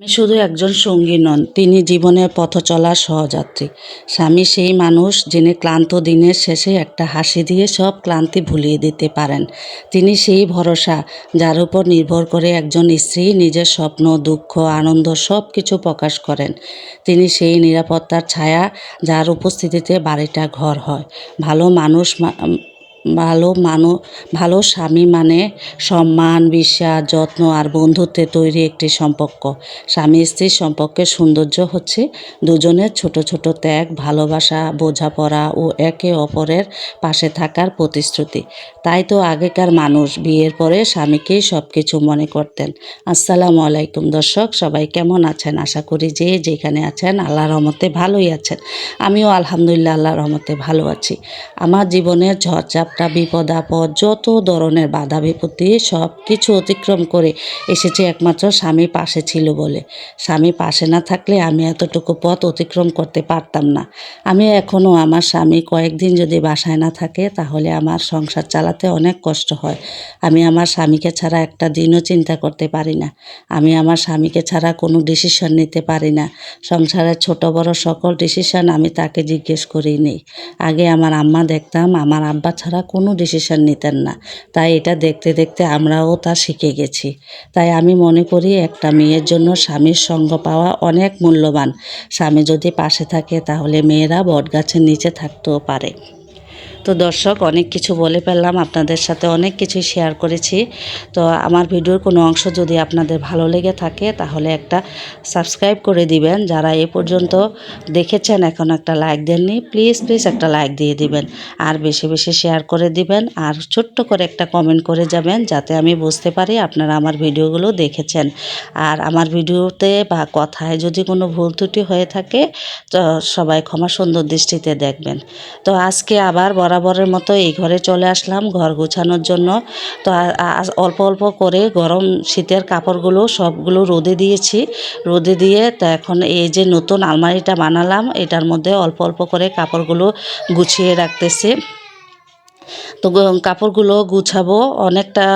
স্বামী শুধু একজন সঙ্গী নন, তিনি জীবনের পথ চলার সহযাত্রী। স্বামী সেই মানুষ যিনি ক্লান্ত দিনের শেষে একটা হাসি দিয়ে সব ক্লান্তি ভুলিয়ে দিতে পারেন। তিনি সেই ভরসা যার উপর নির্ভর করে একজন স্ত্রী নিজের স্বপ্ন, দুঃখ, আনন্দ সব কিছু প্রকাশ করেন। তিনি সেই নিরাপত্তার ছায়া যার উপস্থিতিতে বাড়িটা ঘর হয়। ভালো মানুষ ভালো মানু, ভালো স্বামী মানে সম্মান, বিশ্বাস, যত্ন আর বন্ধুত্বে তৈরি একটি সম্পর্ক। স্বামী স্ত্রীর সম্পর্কের সৌন্দর্য হচ্ছে দুজনের ছোট ছোট ত্যাগ, ভালোবাসা, বোঝাপড়া ও একে অপরের পাশে থাকার প্রতিশ্রুতি। তাই তো আগেকার মানুষ বিয়ের পরে স্বামীকেই সব কিছু মনে করতেন। আসসালামু আলাইকুম দর্শক, সবাই কেমন আছেন? আশা করি যে যেখানে আছেন, আল্লাহর রহমতে ভালোই আছেন। আমিও আলহামদুলিল্লাহ আল্লাহর রহমতে ভালো আছি। আমার জীবনের ঝড়ঝাপটা বিপদ আপদ, যত ধরনের বাধা বিপত্তি, সব কিছু অতিক্রম করে এসেছে একমাত্র স্বামী পাশে ছিল বলে। স্বামী পাশে না থাকলে আমি এতটুকু পথ অতিক্রম করতে পারতাম না। আমি এখনও আমার স্বামী কয়েকদিন যদি বাসায় না থাকে, তাহলে আমার সংসার চালাতে অনেক কষ্ট হয়। আমি আমার স্বামীকে ছাড়া একটা দিনও চিন্তা করতে পারি না। আমি আমার স্বামীকে ছাড়া কোনো ডিসিশন নিতে পারি না। সংসারের ছোট বড় সকল ডিসিশন আমি তাকে জিজ্ঞেস করেই নেই আগে আমার আম্মা দেখতাম, আমার আব্বা ছাড়া কোনো ডিসিশান নিতেন না। তাই এটা দেখতে দেখতে আমরাও তা শিখে গেছি। তাই আমি মনে করি একটা মেয়ের জন্য স্বামীর সঙ্গ পাওয়া অনেক মূল্যবান। স্বামী যদি পাশে থাকে তাহলে মেয়েরা বটগাছের নিচে থাকতেও পারে। তো দর্শক, অনেক কিছু বলে ফেললাম, আপনাদের সাথে অনেক কিছু শেয়ার করেছি। তো আমার ভিডিওর কোনো অংশ যদি আপনাদের ভালো লেগে থাকে, তাহলে একটা সাবস্ক্রাইব করে দিবেন। যারা এ পর্যন্ত দেখেছেন, এখন একটা লাইক দেননি প্লিজ প্লিজ একটা লাইক দিয়ে দিবেন। আর বেশি বেশি শেয়ার করে দিবেন, আর ছোট্ট করে একটা কমেন্ট করে যাবেন, যাতে আমি বুঝতে পারি আপনারা আমার ভিডিওগুলো দেখেছেন। আর আমার ভিডিওতে বা কথায় যদি কোনো ভুল ত্রুটি হয়ে থাকে, তো সবাই ক্ষমা সুন্দর দৃষ্টিতে দেখবেন। তো আজকে আবার বরাবরের মতো এই ঘরে চলে আসলাম ঘর গোছানোর জন্য। তো অল্প অল্প করে গরম শীতের কাপড়গুলো সবগুলো রোদে দিয়েছি। রোদে দিয়ে তা এখন এই যে নতুন আলমারিটা বানালাম, এটার মধ্যে অল্প অল্প করে কাপড়গুলো গুছিয়ে রাখতেছি। তো কাপড়গুলো গুছাবো অনেকটা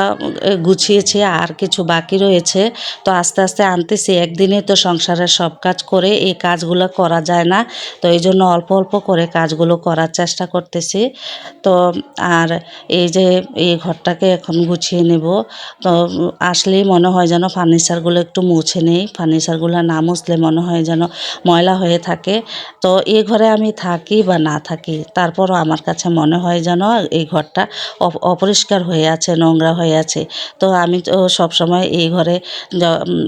এ, গুছিয়েছি আর কিছু বাকি রয়েছে। তো আস্তে আস্তে আনতেছি। একদিনে তো সংসারের সব কাজ করে এই কাজগুলো করা যায় না। তো এই জন্য অল্প অল্প করে কাজগুলো করার চেষ্টা করতেছি। তো আর এই যে এই ঘরটাকে এখন গুছিয়ে নেব। তো আসলেই মনে হয় যেন ফার্নিচারগুলো একটু মুছে নেই। ফার্নিচারগুলো না মুছলে মনে হয় যেন ময়লা হয়ে থাকে। তো এই ঘরে আমি থাকি বা না থাকি তারপরও আমার কাছে মনে হয় যেন এই ঘরটা অপ- অপরিষ্কার হয়ে আছে, নোংরা হয়ে আছে। তো আমি তো সবসময় এই ঘরে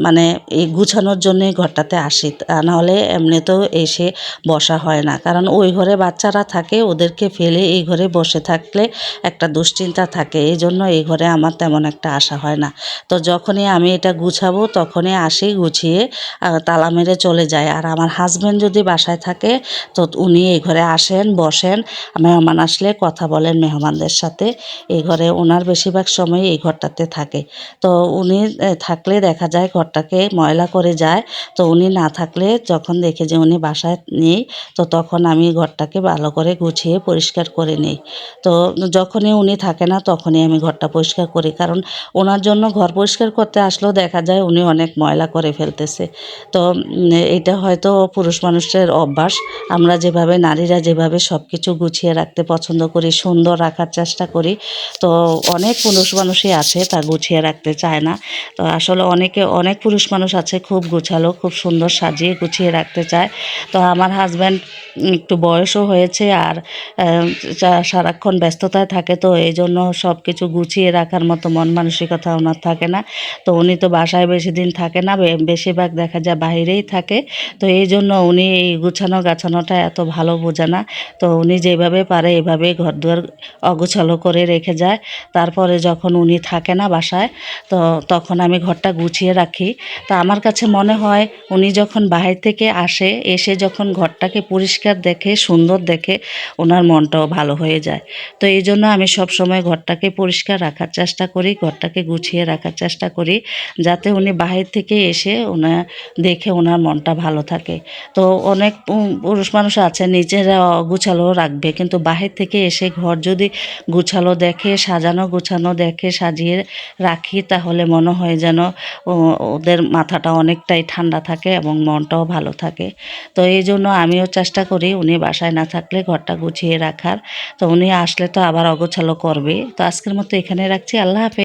মানে এই গুছানোর জন্যই ঘরটাতে আসি। তা নাহলে এমনিতেও এসে বসা হয় না। কারণ ওই ঘরে বাচ্চারা থাকে, ওদেরকে ফেলে এই ঘরে বসে থাকলে একটা দুশ্চিন্তা থাকে। এই জন্য এই ঘরে আমার তেমন একটা আশা হয় না। তো যখনই আমি এটা গুছাবো, তখনই আসি, গুছিয়ে তালা মেরে চলে যায় আর আমার হাজব্যান্ড যদি বাসায় থাকে, তো উনি এই ঘরে আসেন, বসেন, মেহমান আসলে কথা বলেন মেহমানদের সাথে। এই ঘরে ওনার বেশিরভাগ সময় এই ঘরটাতে থাকে। তো উনি থাকলে দেখা যায় ঘরটাকে ময়লা করে যায়। তো উনি না থাকলে যখন দেখে যে উনি বাসায় নেই, তো তখন আমি ঘরটাকে ভালো করে গুছিয়ে পরিষ্কার করে নিই। তো যখনই উনি থাকে না, তখনই আমি ঘরটা পরিষ্কার করি। কারণ ওনার জন্য ঘর পরিষ্কার করতে আসলেও দেখা যায় উনি অনেক ময়লা করে ফেলতেছে। তো এটা হয়তো পুরুষ মানুষের অভ্যাস। আমরা যেভাবে, নারীরা যেভাবে সব কিছু গুছিয়ে রাখতে পছন্দ করি, সুন্দর রাখার চেষ্টা করি। তো অনেক পুরুষ মানুষই আছে, তা গুছিয়ে রাখতে চায় না। তো আসলে অনেকে, অনেক পুরুষ মানুষ আছে খুব গুছালো, খুব সুন্দর সাজিয়ে গুছিয়ে রাখতে চায়। তো আমার হাজব্যান্ড একটু বয়সও হয়েছে আর সারাক্ষণ ব্যস্ততায় থাকে, তো এই জন্য সব কিছু গুছিয়ে রাখার মতো মন মানসিকতা ওনার থাকে না। তো উনি তো বাসায় বেশি দিন থাকে না বেশিরভাগ দেখা যায় বাইরেই থাকে। তো এই জন্য উনি এই গুছানো গাছানোটা এত ভালো বোঝে না। তো উনি যেভাবে পারে এভাবে ঘর দুয়ার অগোছালো করে রেখে যায়। তারপরে যখন উনি থাকে না বাসায়, তো তখন আমি ঘরটা গুছিয়ে রাখি। তা আমার কাছে মনে হয়, উনি যখন বাহির থেকে আসে, এসে যখন ঘরটাকে পরিষ্কার দেখে, সুন্দর দেখে, ওনার মনটাও ভালো হয়ে যায়। তো এই জন্য আমি সব সময় ঘরটাকে পরিষ্কার রাখার চেষ্টা করি, ঘরটাকে গুছিয়ে রাখার চেষ্টা করি, যাতে উনি বাহির থেকে এসে ওনার দেখে ওনার মনটা ভালো থাকে। তো অনেক পুরুষ মানুষ আছে, নিজেরা অগুছালো রাখবে, কিন্তু বাহির থেকে এসে ঘর যদি গুছালো দেখে, সাজানো গুছানো দেখে, সাজিয়ে রাখি, তাহলে মনে হয় যেন ওদের মাথাটা অনেকটাই ঠান্ডা থাকে এবং মনটাও ভালো থাকে। তো এই জন্য আমিও চেষ্টা করি উনি বাসায় না থাকলে ঘরটা গুছিয়ে রাখার। তো উনি আসলে তো আবার অগোছালো করবে তো আজকের মতো এখানে রাখছি। আল্লাহ হাফেজ।